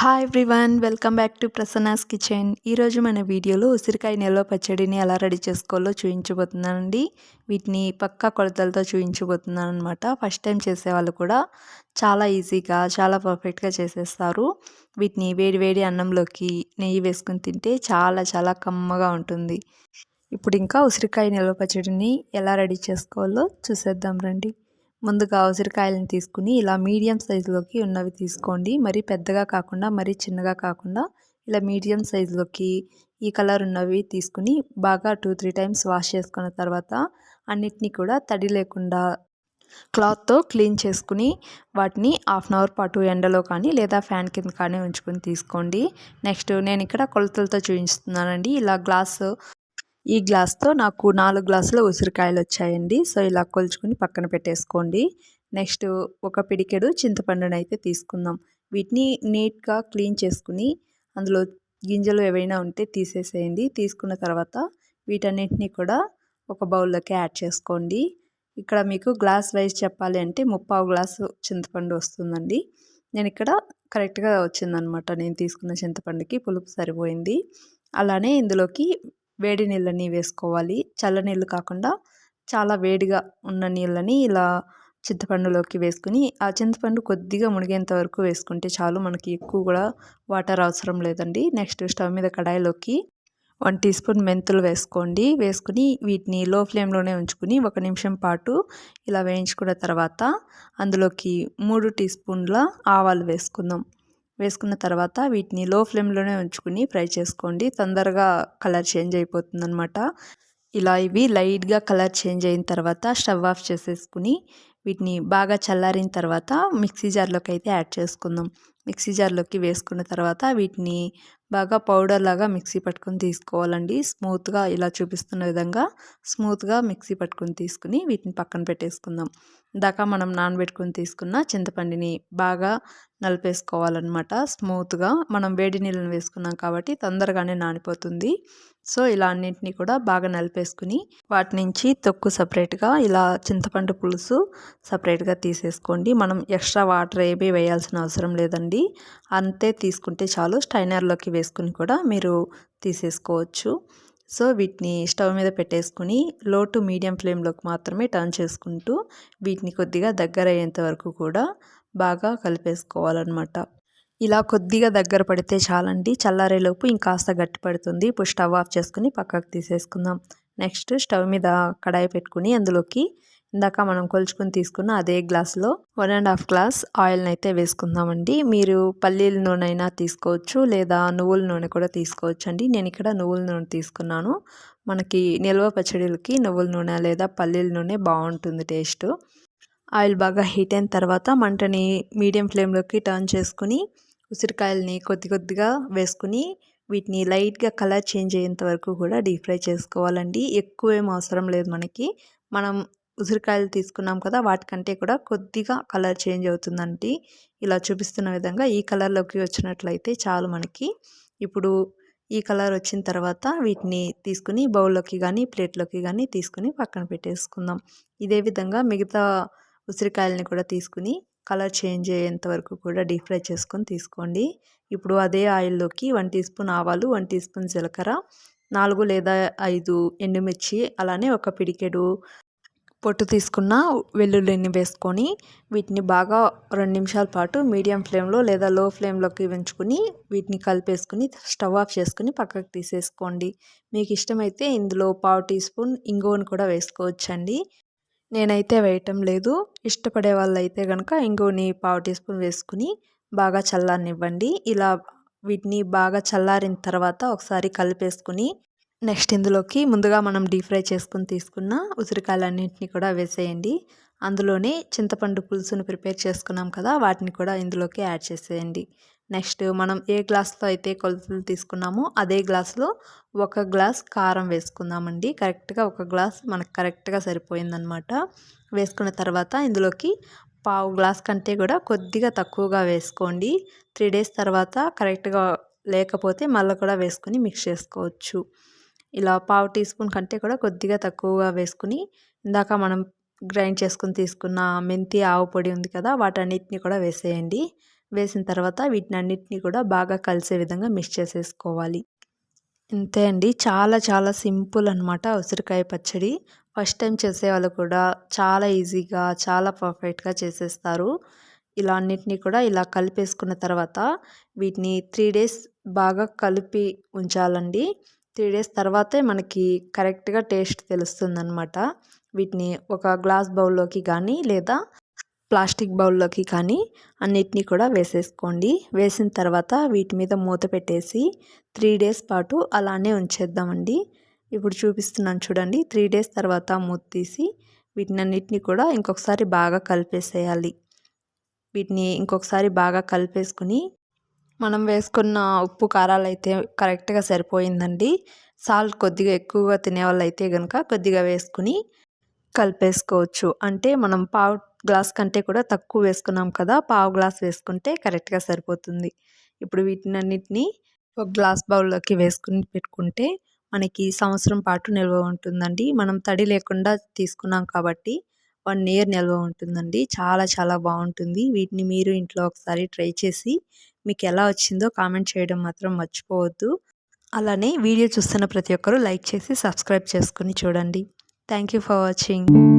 Hi everyone welcome back to Prasanna's kitchen ఈరోజు మన వీడియోలో ఉసిరికాయ నిల్వ పచ్చడిని ఎలా రెడీ చేసుకోవాలో చూపించబోతున్నానండి వీటిని పక్కా కొలతలతో చూపించబోతున్నాను అనమాట ఫస్ట్ టైం చేసేవాళ్ళు కూడా చాలా ఈజీగా చాలా పర్ఫెక్ట్గా చేసేస్తారు. వీటిని వేడి వేడి అన్నంలోకి నెయ్యి వేసుకుని తింటే చాలా చాలా కమ్మగా ఉంటుంది. ఇప్పుడు ఇంకా ఉసిరికాయ నిల్వ పచ్చడిని ఎలా రెడీ చేసుకోవాలో చూసేద్దాం రండి. ముందుగా ఉసిరికాయలను తీసుకుని ఇలా మీడియం సైజులోకి ఉన్నవి తీసుకోండి. మరీ పెద్దగా కాకుండా మరీ చిన్నగా కాకుండా ఇలా మీడియం సైజులోకి ఈ కలర్ ఉన్నవి తీసుకుని బాగా టూ త్రీ టైమ్స్ వాష్ చేసుకున్న తర్వాత అన్నిటినీ కూడా తడి లేకుండా క్లాత్తో క్లీన్ చేసుకుని వాటిని హాఫ్ అన్ అవర్ పాటు ఎండలో కానీ లేదా ఫ్యాన్ కింద కానీ ఉంచుకొని తీసుకోండి. నెక్స్ట్ నేను ఇక్కడ కొలతలతో చూపిస్తున్నానండి. ఇలా గ్లాస్ ఈ గ్లాస్తో నాకు నాలుగు గ్లాసుల ఉసిరికాయలు వచ్చాయండి. సో ఇలా కొలుచుకుని పక్కన పెట్టేసుకోండి. నెక్స్ట్ ఒక పిడికెడు చింతపండును అయితే తీసుకుందాం. వీటిని నీట్గా క్లీన్ చేసుకుని అందులో గింజలు ఏవైనా ఉంటే తీసేసేయండి. తీసుకున్న తర్వాత వీటన్నిటిని కూడా ఒక బౌల్లోకి యాడ్ చేసుకోండి. ఇక్కడ మీకు గ్లాస్ వైజ్ చెప్పాలి అంటే ముప్పావు గ్లాసు చింతపండు వస్తుందండి. నేను ఇక్కడ కరెక్ట్గా వచ్చిందనమాట. నేను తీసుకున్న చింతపండుకి పులుపు సరిపోయింది. అలానే ఇందులోకి వేడి నీళ్ళని వేసుకోవాలి. చల్ల నీళ్ళు కాకుండా చాలా వేడిగా ఉన్న నీళ్ళని ఇలా చింతపండులోకి వేసుకుని ఆ చింతపండు కొద్దిగా మునిగేంత వరకు వేసుకుంటే చాలు. మనకి ఎక్కువ కూడా వాటర్ అవసరం లేదండి. నెక్స్ట్ స్టవ్ మీద కడాయిలోకి వన్ టీ స్పూన్ మెంతులు వేసుకోండి. వేసుకుని వీటిని లో ఫ్లేమ్లోనే ఉంచుకుని ఒక నిమిషం పాటు ఇలా వేయించుకున్న తర్వాత అందులోకి మూడు టీ స్పూన్ల ఆవాలు వేసుకుందాం. వేసుకున్న తర్వాత వీటిని లో ఫ్లేమ్లోనే ఉంచుకుని ఫ్రై చేసుకోండి. తొందరగా కలర్ చేంజ్ అయిపోతుంది అనమాట ఇలా ఇవి లైట్గా కలర్ చేంజ్ అయిన తర్వాత స్టవ్ ఆఫ్ చేసేసుకుని వీటిని బాగా చల్లారిన తర్వాత మిక్సీ జార్లోకి అయితే యాడ్ చేసుకుందాం. మిక్సీ జార్లోకి వేసుకున్న తర్వాత వీటిని బాగా పౌడర్ లాగా మిక్సీ పట్టుకొని తీసుకోవాలండి. స్మూత్గా ఇలా చూపిస్తున్న విధంగా స్మూత్గా మిక్సీ పట్టుకొని తీసుకుని వీటిని పక్కన పెట్టేసుకుందాం. దాకా మనం నానబెట్టుకొని తీసుకున్న చింతపండుని బాగా నలిపేసుకోవాలన్నమాట. స్మూత్గా మనం వేడి నీళ్ళని వేసుకున్నాం కాబట్టి తొందరగానే నానిపోతుంది. సో ఇలా అన్నింటినీ కూడా బాగా నలిపేసుకుని వాటి నుంచి తొక్కు సపరేట్గా ఇలా చింతపండు పులుసు సపరేట్గా తీసేసుకోండి. మనం ఎక్స్ట్రా వాటర్ ఏమీ వేయాల్సిన అవసరం లేదండి. అంతే తీసుకుంటే చాలు స్టైనర్లోకి వేసుకుని కూడా మీరు తీసేసుకోవచ్చు. సో వీటిని స్టవ్ మీద పెట్టేసుకుని లో టు మీడియం ఫ్లేమ్లోకి మాత్రమే టర్న్ చేసుకుంటూ వీటిని కొద్దిగా దగ్గర అయ్యేంత వరకు కూడా బాగా కలిపేసుకోవాలన్నమాట. ఇలా కొద్దిగా దగ్గర పడితే చాలండి. చల్లారేలోపు ఇంకాస్త గట్టి పడుతుంది. ఇప్పుడు స్టవ్ ఆఫ్ చేసుకుని పక్కకు తీసేసుకుందాం. నెక్స్ట్ స్టవ్ మీద కడాయి పెట్టుకుని అందులోకి ఇందాక మనం కొలుచుకుని తీసుకున్న అదే గ్లాస్లో వన్ అండ్ హాఫ్ గ్లాస్ ఆయిల్ని అయితే వేసుకుందామండి. మీరు పల్లీల నూనె అయినా తీసుకోవచ్చు లేదా నువ్వుల నూనె కూడా తీసుకోవచ్చు అండి నేను ఇక్కడ నువ్వుల నూనె తీసుకున్నాను. మనకి నిల్వ పచ్చడిలకి నువ్వుల నూనె లేదా పల్లీల నూనె బాగుంటుంది టేస్ట్. ఆయిల్ బాగా హీట్ అయిన తర్వాత మంటని మీడియం ఫ్లేమ్లోకి టర్న్ చేసుకుని ఉసిరికాయలని కొద్ది కొద్దిగా వేసుకుని వీటిని లైట్గా కలర్ చేంజ్ అయ్యేంత వరకు కూడా డీప్ ఫ్రై చేసుకోవాలండి. ఎక్కువ ఏం అవసరం లేదు మనకి. మనం ఉసిరికాయలు తీసుకున్నాం కదా వాటికంటే కూడా కొద్దిగా కలర్ చేంజ్ అవుతుందండి. ఇలా చూపిస్తున్న విధంగా ఈ కలర్లోకి వచ్చినట్లయితే చాలు మనకి. ఇప్పుడు ఈ కలర్ వచ్చిన తర్వాత వీటిని తీసుకుని బౌల్లోకి కానీ ప్లేట్లోకి కానీ తీసుకుని పక్కన పెట్టేసుకుందాం. ఇదే విధంగా మిగతా ఉసిరికాయలని కూడా తీసుకుని కలర్ చేంజ్ అయ్యేంత వరకు కూడా డీప్ ఫ్రై చేసుకొని తీసుకోండి. ఇప్పుడు అదే ఆయిల్లోకి వన్ టీ స్పూన్ ఆవాలు వన్ టీ స్పూన్ జీలకర్ర నాలుగు లేదా ఐదు ఎండుమిర్చి అలానే ఒక పిడికెడు పొట్టు తీసుకున్న వెల్లుల్లిని వేసుకొని వీటిని బాగా రెండు నిమిషాల పాటు మీడియం ఫ్లేమ్లో లేదా లో ఫ్లేమ్లోకి ఉంచుకుని వీటిని కలిపేసుకుని స్టవ్ ఆఫ్ చేసుకుని పక్కకు తీసేసుకోండి. మీకు ఇష్టమైతే ఇందులో పావు టీ స్పూన్ ఇంగువను కూడా వేసుకోవచ్చండి. నేనైతే వేయటం లేదు. ఇష్టపడే వాళ్ళు అయితే కనుక ఇంగువని పావు టీ స్పూన్ వేసుకుని బాగా చల్లారనివ్వండి. ఇలా వీటిని బాగా చల్లారిన తర్వాత ఒకసారి కలిపేసుకుని నెక్స్ట్ ఇందులోకి ముందుగా మనం డీప్ ఫ్రై చేసుకుని తీసుకున్న ఉసిరికాయలన్నింటినీ కూడా వేసేయండి. అందులోనే చింతపండు పులుసును ప్రిపేర్ చేసుకున్నాం కదా వాటిని కూడా ఇందులోకి యాడ్ చేసేయండి. నెక్స్ట్ మనం ఏ గ్లాస్లో అయితే కొలతలు తీసుకున్నామో అదే గ్లాస్లో ఒక గ్లాస్ కారం వేసుకుందామండి. కరెక్ట్గా ఒక గ్లాస్ మనకు కరెక్ట్గా సరిపోయిందనమాట వేసుకున్న తర్వాత ఇందులోకి పావు గ్లాస్ కంటే కూడా కొద్దిగా తక్కువగా వేసుకోండి. త్రీ డేస్ తర్వాత కరెక్ట్గా లేకపోతే మళ్ళీ కూడా వేసుకొని మిక్స్ చేసుకోవచ్చు. ఇలా పావు టీ స్పూన్ కంటే కూడా కొద్దిగా తక్కువగా వేసుకుని ఇందాక మనం గ్రైండ్ చేసుకుని తీసుకున్న మెంతి ఆవు పొడి ఉంది కదా వాటన్నిటిని కూడా వేసేయండి. వేసిన తర్వాత వీటిని అన్నిటినీ కూడా బాగా కలిసే విధంగా మిక్స్ చేసేసుకోవాలి. ఇంతే అండి. చాలా చాలా సింపుల్ అనమాట ఉసిరికాయ పచ్చడి. ఫస్ట్ టైం చేసేవాళ్ళు కూడా చాలా ఈజీగా చాలా పర్ఫెక్ట్గా చేసేస్తారు. ఇలా అన్నిటినీ కూడా ఇలా కలిపేసుకున్న తర్వాత వీటిని త్రీ డేస్ బాగా కలిపి ఉంచాలండి. త్రీ డేస్ తర్వాతే మనకి కరెక్ట్గా టేస్ట్ తెలుస్తుందనమాట వీటిని ఒక గ్లాస్ బౌల్లోకి కానీ లేదా ప్లాస్టిక్ బౌల్లోకి కానీ అన్నిటినీ కూడా వేసేసుకోండి. వేసిన తర్వాత వీటి మీద మూత పెట్టేసి త్రీ డేస్ పాటు అలానే ఉంచేద్దామండి. ఇప్పుడు చూపిస్తున్నాను చూడండి. త్రీ డేస్ తర్వాత మూత తీసి వీటిని అన్నిటినీ కూడా ఇంకొకసారి బాగా కలిపేసేయాలి. వీటిని ఇంకొకసారి బాగా కలిపేసుకుని మనం వేసుకున్న ఉప్పు కారాలు అయితే కరెక్ట్గా సరిపోయిందండి. సాల్ట్ కొద్దిగా ఎక్కువగా తినే వాళ్ళు అయితే కనుక కొద్దిగా వేసుకుని కలిపేసుకోవచ్చు. అంటే మనం పావు గ్లాస్ కంటే కూడా తక్కువ వేసుకున్నాం కదా పావు గ్లాస్ వేసుకుంటే కరెక్ట్గా సరిపోతుంది. ఇప్పుడు వీటినన్నిటినీ ఒక గ్లాస్ బౌల్లోకి వేసుకుని పెట్టుకుంటే మనకి సంవత్సరం పాటు నిల్వ ఉంటుందండి. మనం తడి లేకుండా తీసుకున్నాం కాబట్టి వన్ ఇయర్ నిల్వ ఉంటుందండి. చాలా చాలా బాగుంటుంది. వీటిని మీరు ఇంట్లో ఒకసారి ట్రై చేసి మీకు ఎలా వచ్చిందో కామెంట్ చేయడం మాత్రం మర్చిపోవద్దు. అలానే వీడియో చూస్తున్న ప్రతి ఒక్కరూ లైక్ చేసి సబ్స్క్రైబ్ చేసుకుని చూడండి. Thank you for watching.